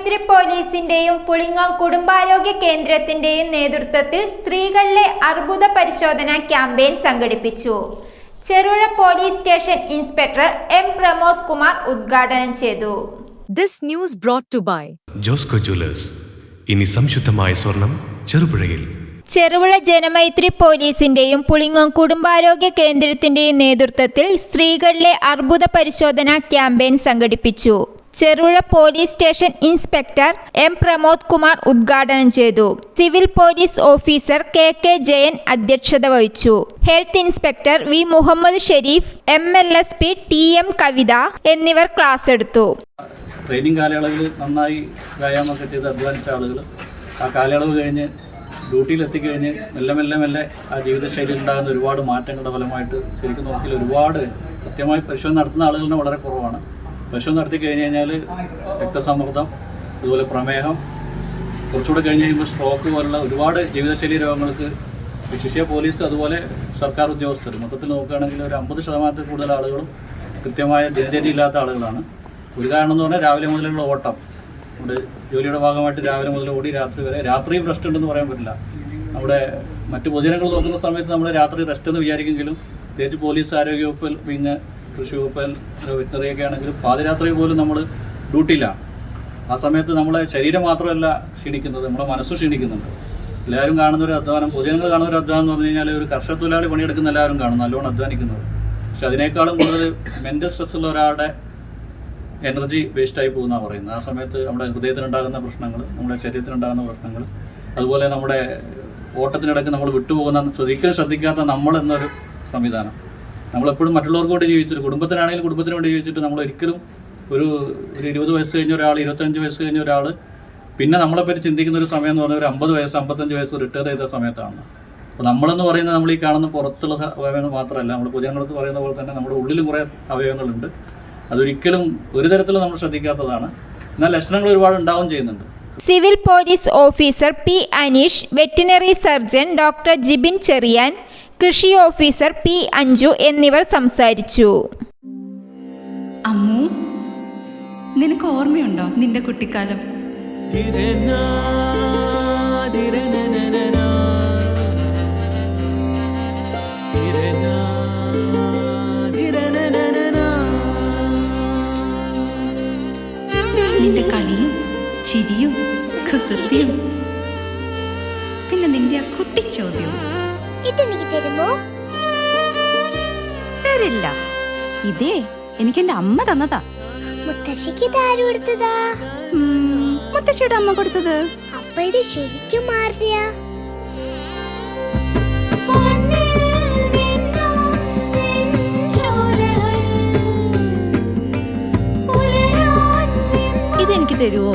ജനമൈത്രി പോലീസിന്റെയും പുളിങ്ങോം കുടുംബാരോഗ്യ കേന്ദ്രത്തിന്റെയും നേതൃത്വത്തിൽ സ്ത്രീകളിലെ അർബുദ പരിശോധന ക്യാമ്പയിൻ സംഘടിപ്പിച്ചു. ചെറുഴ police station inspector M Pramod Kumar ഉദ്ഘാടനം ചെയ്തു. This news brought to by Josco jewellers ഇനി സംശുദ്ധമായ സ്വർണം ചെറുപുഴയിൽ. ചെറുപുഴ ജനമൈത്രി പോലീസിന്റെയും പുളിങ്ങോം കുടുംബാരോഗ്യ കേന്ദ്രത്തിന്റെയും നേതൃത്വത്തിൽ സ്ത്രീകളിലെ അർബുദ പരിശോധന ക്യാമ്പയിൻ സംഘടിപ്പിച്ചു. Cherupuzha police station inspector M Pramod Kumar ഉദ്ഘാടനം ചെയ്തു. Civil police officer K K Jayan അധ്യക്ഷത വഹിച്ചു. Health inspector V Muhammad Shareef M L S P T M Kavitha എന്നിവർ ക്ലാസ് എടുത്തു. ട്രെയിനിങ് കാലയളവിൽ നന്നായി വ്യായാമമൊക്കെ ചെയ്ത് അധ്വാനിച്ച ആളുകൾ ആ കാലയളവ് കഴിഞ്ഞ് ഡ്യൂട്ടിയിൽ എത്തിക്കഴിഞ്ഞ് മെല്ലെ മെല്ലെ മെല്ലെ ആ ജീവിതശൈലി ഉണ്ടാകുന്ന ഒരുപാട് മാറ്റങ്ങളുടെ ഫലമായിട്ട് ശരിക്കും നോക്കിയാൽ ഒരുപാട് കൃത്യമായി പരിശോധന നടത്തുന്ന ആളുകളുടെ വളരെ കുറവാണ്. പരിശോധന നടത്തി കഴിഞ്ഞ് കഴിഞ്ഞാൽ രക്തസമ്മർദ്ദം അതുപോലെ പ്രമേഹം കുറച്ചുകൂടെ കഴിഞ്ഞ് കഴിയുമ്പോൾ സ്ട്രോക്ക് പോലുള്ള ഒരുപാട് ജീവിതശൈലി രോഗങ്ങൾക്ക് വിശിഷ്യ പോലീസ് അതുപോലെ സർക്കാർ ഉദ്യോഗസ്ഥർ. മൊത്തത്തിൽ നോക്കുകയാണെങ്കിൽ ഒരു അമ്പത് ശതമാനത്തിൽ കൂടുതൽ ആളുകളും കൃത്യമായ ദിനചര്യ ഇല്ലാത്ത ആളുകളാണ്. ഒരു കാരണം എന്ന് പറഞ്ഞാൽ രാവിലെ മുതലുള്ള ഓട്ടം. നമ്മുടെ ജോലിയുടെ ഭാഗമായിട്ട് രാവിലെ മുതൽ ഓടി രാത്രി വരെ. രാത്രിയും റെസ്റ്റ് ഉണ്ടെന്ന് പറയാൻ പറ്റില്ല. നമ്മുടെ മറ്റു പൊതുജനങ്ങൾ നോക്കുന്ന സമയത്ത് നമ്മൾ രാത്രി റെസ്റ്റ് എന്ന് വിചാരിക്കുമെങ്കിലും പ്രത്യേകിച്ച് പോലീസ് ആരോഗ്യവകുപ്പിൽ പിന്നെ കൃഷി വകുപ്പൻ വെറ്റിനറി ഒക്കെ ആണെങ്കിലും പാതിരാത്രി പോലും നമ്മൾ ഡ്യൂട്ടിയിലാണ് ആ സമയത്ത് നമ്മളെ ശരീരം മാത്രമല്ല ക്ഷീണിക്കുന്നത് നമ്മളെ മനസ്സും ക്ഷീണിക്കുന്നുണ്ട്. എല്ലാവരും കാണുന്ന ഒരു അധ്വാനം പൊതുജനങ്ങൾ കാണുന്ന ഒരു അധ്വാനം എന്ന് പറഞ്ഞു കഴിഞ്ഞാൽ ഒരു കർഷക തൊഴിലാളി പണിയെടുക്കുന്ന എല്ലാവരും കാണും നല്ലോണം അധ്വാനിക്കുന്നത്. പക്ഷെ അതിനേക്കാളും കൂടുതൽ മെന്റൽ സ്ട്രെസ് ഉള്ള ഒരാളുടെ എനർജി വേസ്റ്റായി പോകുന്നതാണ് പറയുന്നത്. ആ സമയത്ത് നമ്മുടെ ഹൃദയത്തിനുണ്ടാകുന്ന പ്രശ്നങ്ങൾ നമ്മുടെ ശരീരത്തിനുണ്ടാകുന്ന പ്രശ്നങ്ങൾ അതുപോലെ നമ്മുടെ ഓട്ടത്തിനിടയ്ക്ക് നമ്മൾ വിട്ടുപോകുന്ന ഒരിക്കലും ശ്രദ്ധിക്കാത്ത നമ്മൾ എന്നൊരു സംവിധാനം. നമ്മളെപ്പോഴും മറ്റുള്ളവർക്ക് വേണ്ടി ജീവിച്ചിട്ട് കുടുംബത്തിനാണെങ്കിലും കുടുംബത്തിന് വേണ്ടി ജീവിച്ചിട്ട് നമ്മൾ ഒരിക്കലും ഒരു ഒരു ഇരുപത് വയസ്സ് കഴിഞ്ഞ ഒരാൾ ഇരുപത്തഞ്ച് വയസ്സ് കഴിഞ്ഞ ഒരാൾ പിന്നെ നമ്മളെപ്പറ്റി ചിന്തിക്കുന്ന ഒരു സമയം എന്ന് പറഞ്ഞാൽ ഒരു അമ്പത് വയസ്സ് അമ്പത്തഞ്ച് വയസ്സ് റിട്ടയർ ചെയ്ത സമയത്താണ്. അപ്പോൾ നമ്മളെന്ന് പറയുന്നത് നമ്മൾ ഈ കാണുന്ന പുറത്തുള്ള അവയവങ്ങൾ മാത്രമല്ല നമ്മൾ പൊതുജനങ്ങൾക്ക് പറയുന്ന പോലെ തന്നെ നമ്മുടെ ഉള്ളിലും കുറേ അവയവങ്ങളുണ്ട്. അതൊരിക്കലും ഒരു തരത്തിലും നമ്മൾ ശ്രദ്ധിക്കാത്തതാണ്. എന്നാൽ ലക്ഷണങ്ങൾ ഒരുപാട് ഉണ്ടാവും ചെയ്യുന്നുണ്ട്. Civil police officer P Aneesh veterinary surgeon doctor Jibin Cheriyan കൃഷി ഓഫീസർ പി അഞ്ജു എന്നിവർ സംസാരിച്ചു. അമ്മു നിനക്ക് ഓർമ്മയുണ്ടോ നിന്റെ കുട്ടിക്കാലം? നിന്റെ കളിയും ചിരിയും കുസൃതിയും പിന്നെ നിന്റെ ആ കുട്ടിച്ചോദ്യവും. തരില്ല ഇതേ എനിക്ക് എന്റെ അമ്മ തന്നതാ. മുത്തശ്ശിക്ക് കൊടുത്തതാ? മുത്തശ്ശിയുടെ അമ്മ കൊടുത്തത്. അപ്പൊ ഇത് ശരിക്കും മാറിയ. ഇതെനിക്ക് തരുവോ?